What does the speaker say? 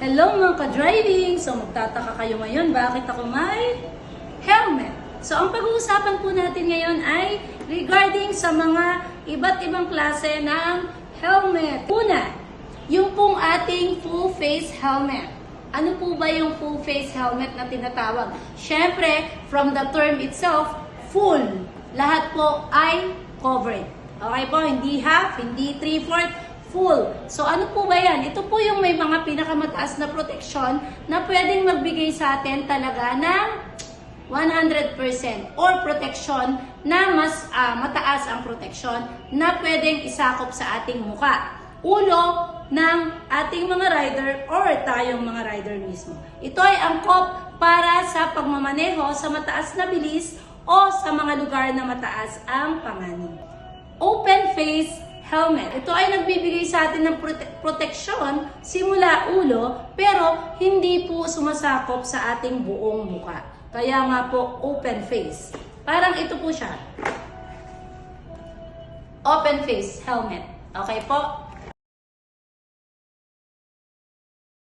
Hello mga ka-driving! So magtataka kayo ngayon bakit ako may helmet. So ang pag-uusapan po natin ngayon ay regarding sa mga iba't ibang klase ng helmet. Una, yung pong ating full face helmet. Ano po ba yung full face helmet na tinatawag? Siyempre, from the term itself, full. Lahat po ay covered. Okay po, hindi half, hindi three-fourth, full. So ano po ba yan? Ito po yung may mga pinakamataas na protection na pwedeng magbigay sa atin talaga ng 100% or protection na mas ah, mataas ang protection na pwedeng isakop sa ating muka. Ulo ng ating mga rider or tayong mga rider mismo. Ito ay angkop para sa pagmamaneho sa mataas na bilis o sa mga lugar na mataas ang panganib open face helmet. Ito ay nagbibigay sa atin ng prote- proteksyon simula ulo pero hindi po sumasakop sa ating buong muka. Kaya nga po open face. Parang ito po siya. Open face helmet. Okay po?